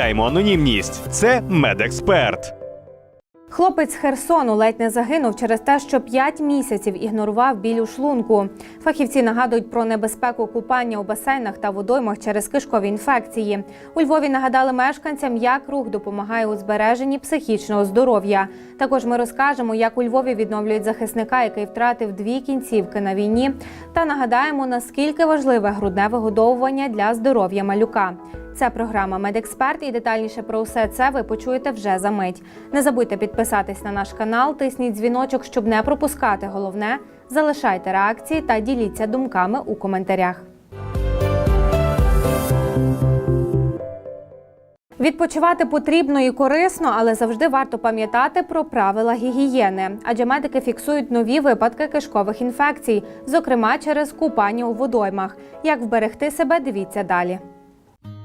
анонімність. Це медексперт. Хлопець Херсону ледь не загинув через те, що 5 місяців ігнорував біль у шлунку. Фахівці нагадують про небезпеку купання у басейнах та водоймах через кишкові інфекції. У Львові нагадали мешканцям, як рух допомагає у збереженні психічного здоров'я. Також ми розкажемо, як у Львові відновлюють захисника, який втратив дві кінцівки на війні, та нагадаємо, наскільки важливе грудне вигодовування для здоров'я малюка. Це програма Медексперт і детальніше про усе це ви почуєте вже за мить. Не забудьте підписатись на наш канал, тисніть дзвіночок, щоб не пропускати головне. Залишайте реакції та діліться думками у коментарях. Відпочивати потрібно і корисно, але завжди варто пам'ятати про правила гігієни, адже медики фіксують нові випадки кишкових інфекцій, зокрема через купання у водоймах. Як вберегти себе, дивіться далі.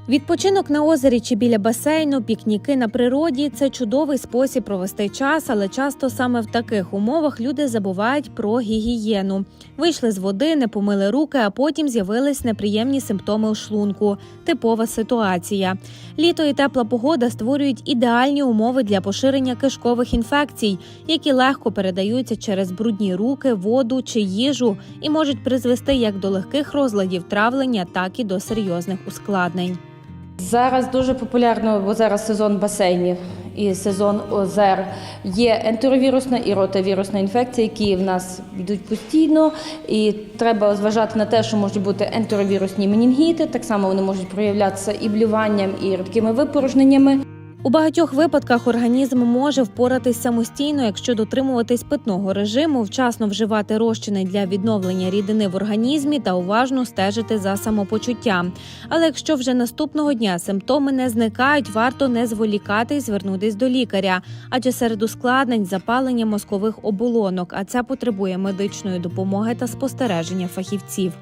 Відпочинок на озері чи біля басейну, пікніки на природі це чудовий спосіб провести час, але часто саме в таких умовах люди забувають про гігієну. Вийшли з води, не помили руки, а потім з'явились неприємні симптоми у шлунку. Типова ситуація. Літо і тепла погода створюють ідеальні умови для поширення кишкових інфекцій, які легко передаються через брудні руки, воду чи їжу і можуть призвести як до легких розладів травлення, так і до серйозних ускладнень. Зараз дуже популярно, бо зараз сезон басейнів і сезон озер. Є ентеровірусна і ротавірусна інфекція, які в нас йдуть постійно. І треба зважати на те, що можуть бути ентеровірусні менінгіти. Так само вони можуть проявлятися і блюванням, і рідкими випорожненнями. У багатьох випадках організм може впоратись самостійно, якщо дотримуватись питного режиму, вчасно вживати розчини для відновлення рідини в організмі та уважно стежити за самопочуттям. Але якщо вже наступного дня симптоми не зникають, варто не зволікати і звернутись до лікаря, адже серед ускладнень запалення мозкових оболонок, а це потребує медичної допомоги та спостереження фахівців.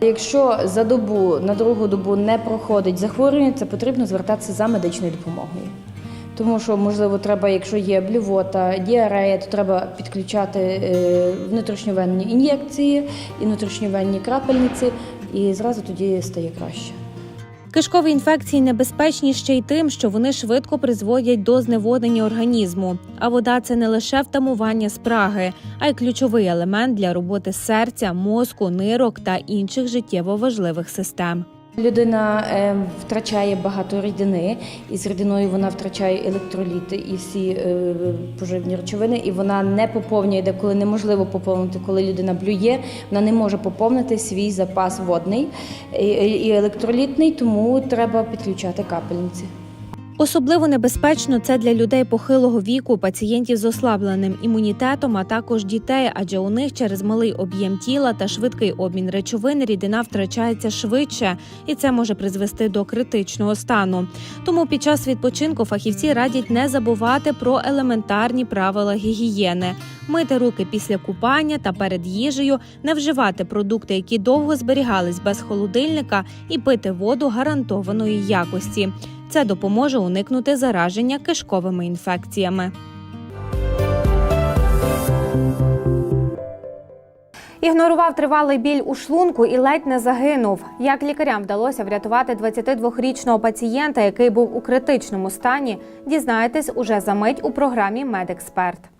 Якщо за добу на другу добу не проходить захворювання, це потрібно звертатися за медичною допомогою. Тому що, можливо, треба, якщо є блювота, діарея, то треба підключати е, внутрішньовенні ін'єкції і внутрішньовенні крапельниці, і зразу тоді стає краще. Кишкові інфекції небезпечні ще й тим, що вони швидко призводять до зневоднення організму. А вода це не лише втамування спраги, а й ключовий елемент для роботи серця, мозку, нирок та інших життєво важливих систем. Людина е, втрачає багато рідини, і з рідиною вона втрачає електроліти і всі е, поживні речовини, і вона не поповнює, де коли неможливо поповнити, коли людина блює, вона не може поповнити свій запас водний і, і електролітний, тому треба підключати капельниці. Особливо небезпечно це для людей похилого віку, пацієнтів з ослабленим імунітетом, а також дітей, адже у них через малий об'єм тіла та швидкий обмін речовин рідина втрачається швидше, і це може призвести до критичного стану. Тому під час відпочинку фахівці радять не забувати про елементарні правила гігієни, мити руки після купання та перед їжею, не вживати продукти, які довго зберігались без холодильника, і пити воду гарантованої якості. Це допоможе уникнути зараження кишковими інфекціями. Ігнорував тривалий біль у шлунку і ледь не загинув. Як лікарям вдалося врятувати 22-річного пацієнта, який був у критичному стані, дізнаєтесь уже за мить у програмі Медексперт.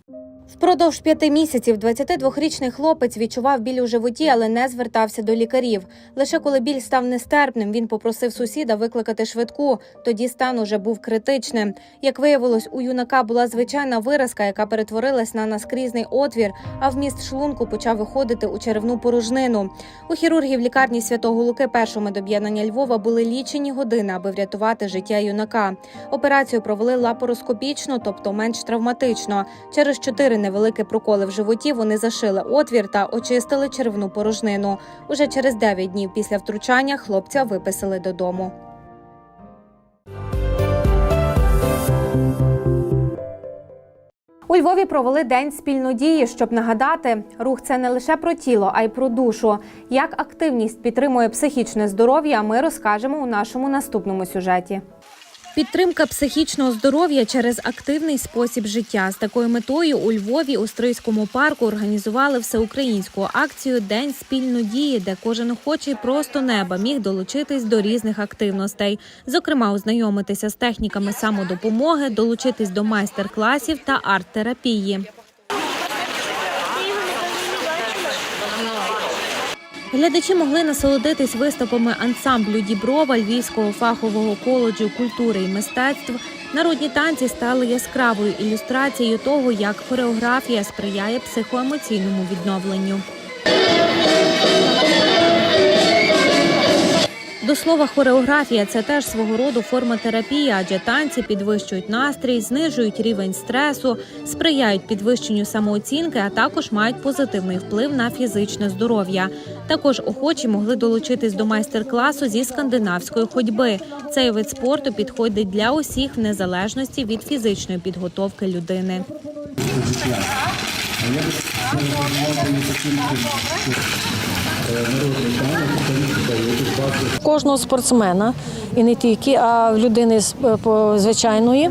Впродовж п'яти місяців 22-річний хлопець відчував біль у животі, але не звертався до лікарів. Лише коли біль став нестерпним, він попросив сусіда викликати швидку. Тоді стан уже був критичним. Як виявилось, у юнака була звичайна виразка, яка перетворилась на наскрізний отвір, а вміст шлунку почав виходити у черевну порожнину. У хірургів лікарні святого Луки першого медоб'єднання Львова були лічені години, аби врятувати життя юнака. Операцію провели лапароскопічно, тобто менш травматично. Через чотири невеликі проколи в животі, вони зашили отвір та очистили червну порожнину. Уже через 9 днів після втручання хлопця виписали додому. У Львові провели день спільнодії, щоб нагадати, рух це не лише про тіло, а й про душу. Як активність підтримує психічне здоров'я, ми розкажемо у нашому наступному сюжеті. Підтримка психічного здоров'я через активний спосіб життя з такою метою у Львові у Стрийському парку організували всеукраїнську акцію День спільнодії, де кожен охочий просто неба міг долучитись до різних активностей, зокрема, ознайомитися з техніками самодопомоги, долучитись до майстер-класів та арт-терапії. Глядачі могли насолодитись виступами ансамблю Діброва Львівського фахового коледжу культури і мистецтв. Народні танці стали яскравою ілюстрацією того, як хореографія сприяє психоемоційному відновленню. До слова, хореографія це теж свого роду форма терапії, адже танці підвищують настрій, знижують рівень стресу, сприяють підвищенню самооцінки, а також мають позитивний вплив на фізичне здоров'я. Також охочі могли долучитись до майстер-класу зі скандинавської ходьби. Цей вид спорту підходить для усіх в незалежності від фізичної підготовки людини. Кожного спортсмена, і не тільки, а в людини е, звичайної.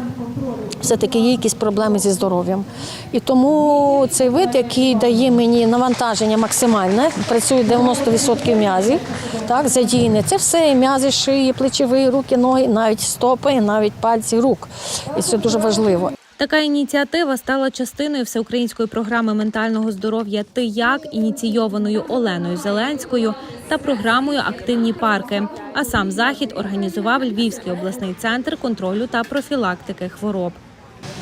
Все-таки є якісь проблеми зі здоров'ям. І тому цей вид, який дає мені навантаження максимальне, працює 90% м'язів, так, задіяне. Це все і м'язи шиї, плечові, руки, ноги, навіть стопи, навіть пальці рук. І це дуже важливо. Така ініціатива стала частиною всеукраїнської програми ментального здоров'я Ти як ініційованою Оленою Зеленською та програмою Активні парки. А сам захід організував Львівський обласний центр контролю та профілактики хвороб.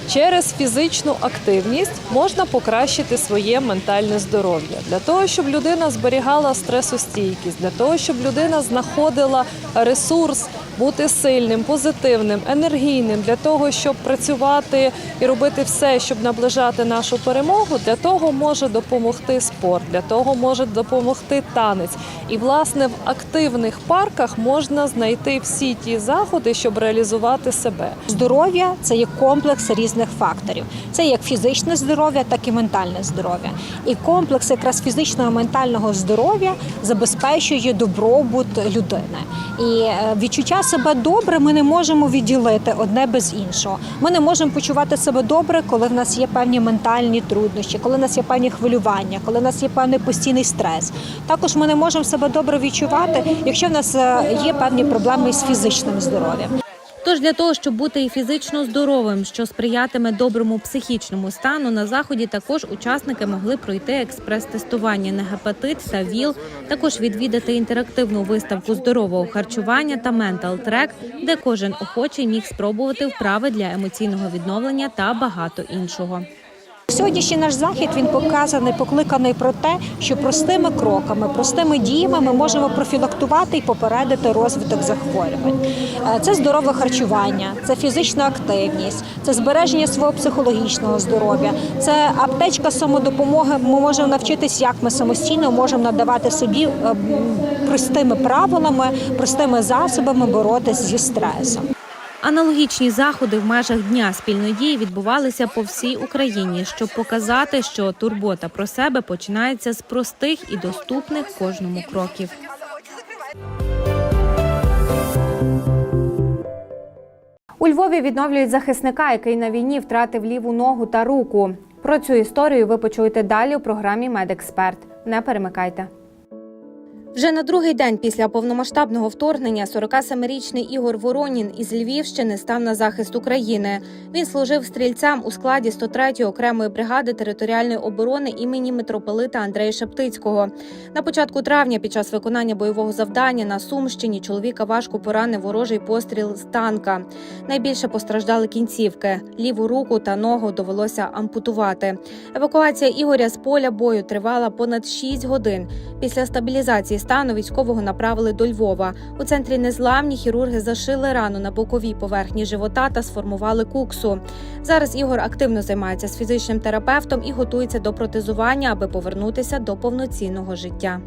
Через фізичну активність можна покращити своє ментальне здоров'я для того, щоб людина зберігала стресостійкість, для того, щоб людина знаходила ресурс бути сильним, позитивним, енергійним, для того, щоб працювати і робити все, щоб наближати нашу перемогу. Для того може допомогти спорт, для того може допомогти танець. І власне в активних парках можна знайти всі ті заходи, щоб реалізувати себе. Здоров'я це є комплекс різних факторів. Це як фізичне здоров'я, так і ментальне здоров'я. І комплекс якраз фізичного і ментального здоров'я забезпечує добробут людини. І е, відчуття себе добре ми не можемо відділити одне без іншого. Ми не можемо почувати себе добре, коли в нас є певні ментальні труднощі, коли в нас є певні хвилювання, коли в нас є певний постійний стрес. Також ми не можемо себе добре відчувати, якщо в нас е, є певні проблеми з фізичним здоров'ям. Тож для того, щоб бути і фізично здоровим, що сприятиме доброму психічному стану, на заході також учасники могли пройти експрес-тестування на гепатит та ВІЛ, також відвідати інтерактивну виставку здорового харчування та ментал трек, де кожен охочий міг спробувати вправи для емоційного відновлення та багато іншого. Сьогоднішній наш захід він показаний, покликаний про те, що простими кроками, простими діями ми можемо профілактувати і попередити розвиток захворювань. Е, Це здорове харчування, це фізична активність, це збереження свого психологічного здоров'я, це аптечка самодопомоги. Ми можемо навчитись, як ми самостійно можемо надавати собі е, простими правилами, простими засобами боротися зі стресом. Аналогічні заходи в межах дня спільної дії відбувалися по всій Україні, щоб показати, що турбота про себе починається з простих і доступних кожному кроків. У Львові відновлюють захисника, який на війні втратив ліву ногу та руку. Про цю історію ви почуєте далі у програмі Медексперт. Не перемикайте. Вже на другий день після повномасштабного вторгнення 47-річний Ігор Воронін із Львівщини став на захист України. Він служив стрільцем у складі 103-ї окремої бригади територіальної оборони імені митрополита Андрея Шептицького. На початку травня, під час виконання бойового завдання на Сумщині, чоловіка важко поранив ворожий постріл з танка. Найбільше постраждали кінцівки. Ліву руку та ногу довелося ампутувати. Евакуація Ігоря з поля бою тривала понад 6 годин. Після стабілізації стану військового направили до Львова. У центрі незламні хірурги зашили рану на боковій поверхні живота та сформували куксу. Зараз Ігор активно займається з фізичним терапевтом і готується до протезування, аби повернутися до повноцінного життя.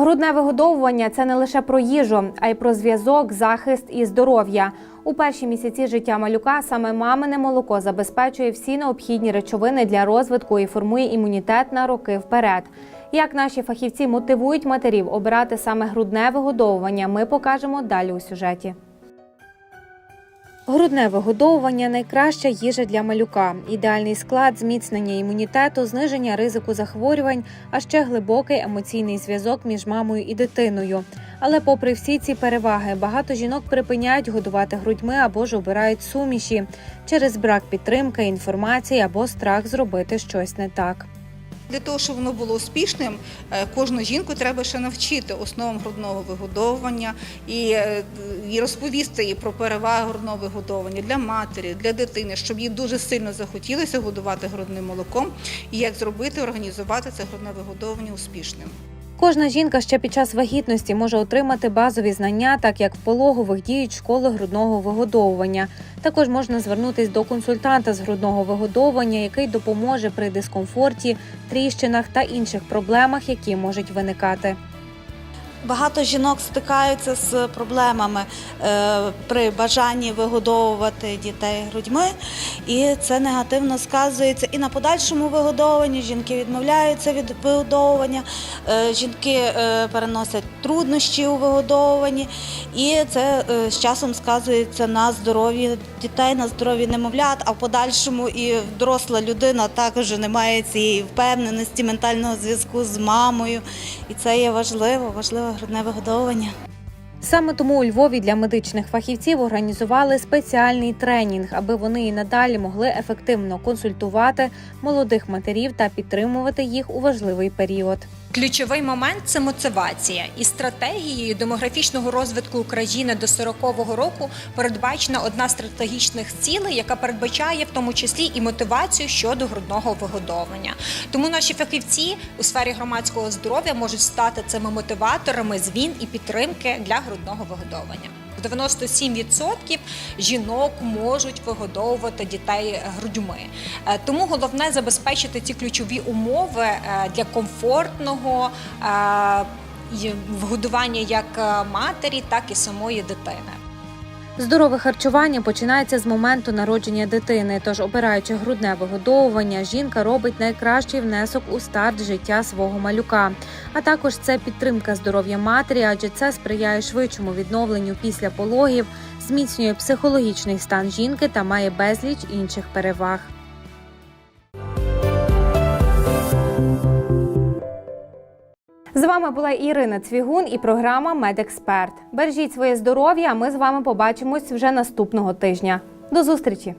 Грудне вигодовування це не лише про їжу, а й про зв'язок, захист і здоров'я. У перші місяці життя малюка саме мамине молоко забезпечує всі необхідні речовини для розвитку і формує імунітет на роки вперед. Як наші фахівці мотивують матерів обирати саме грудне вигодовування, ми покажемо далі у сюжеті. Грудне вигодовування найкраща їжа для малюка. Ідеальний склад, зміцнення імунітету, зниження ризику захворювань, а ще глибокий емоційний зв'язок між мамою і дитиною. Але, попри всі ці переваги, багато жінок припиняють годувати грудьми або ж обирають суміші через брак підтримки, інформації або страх зробити щось не так. Для того, щоб воно було успішним, е, кожну жінку треба ще навчити основам грудного вигодовування е, і розповісти їй про переваги грудного вигодовування для матері, для дитини, щоб їй дуже сильно захотілося годувати грудним молоком, і як зробити, організувати це грудне вигодовування успішним. Кожна жінка ще під час вагітності може отримати базові знання, так як в пологових діють школи грудного вигодовування. Також можна звернутись до консультанта з грудного вигодовування, який допоможе при дискомфорті, тріщинах та інших проблемах, які можуть виникати. Багато жінок стикаються з проблемами е, при бажанні вигодовувати дітей грудьми, і це негативно сказується і на подальшому вигодовуванні. Жінки відмовляються від вигодовування, е, жінки е, переносять труднощі у вигодовуванні, і це з часом сказується на здоров'ї дітей, на здоров'ї немовлят. А в подальшому і доросла людина також не має цієї впевненості, ментального зв'язку з мамою. І це є важливо, важливе грудне вигодовування. Саме тому у Львові для медичних фахівців організували спеціальний тренінг, аби вони і надалі могли ефективно консультувати молодих матерів та підтримувати їх у важливий період. Ключовий момент це мотивація, і стратегією демографічного розвитку України до 40-го року передбачена одна з стратегічних цілей, яка передбачає в тому числі і мотивацію щодо грудного вигодовування. Тому наші фахівці у сфері громадського здоров'я можуть стати цими мотиваторами змін і підтримки для грудного вигодовування. 97% жінок можуть вигодовувати дітей грудьми. Е, Тому головне забезпечити ці ключові умови е, для комфортного е, вгодування як матері, так і самої дитини. Здорове харчування починається з моменту народження дитини. Тож, обираючи грудне вигодовування, жінка робить найкращий внесок у старт життя свого малюка. А також це підтримка здоров'я матері, адже це сприяє швидшому відновленню після пологів, зміцнює психологічний стан жінки та має безліч інших переваг. З вами була Ірина Цвігун і програма Медексперт. Бережіть своє здоров'я. Ми з вами побачимось вже наступного тижня. До зустрічі!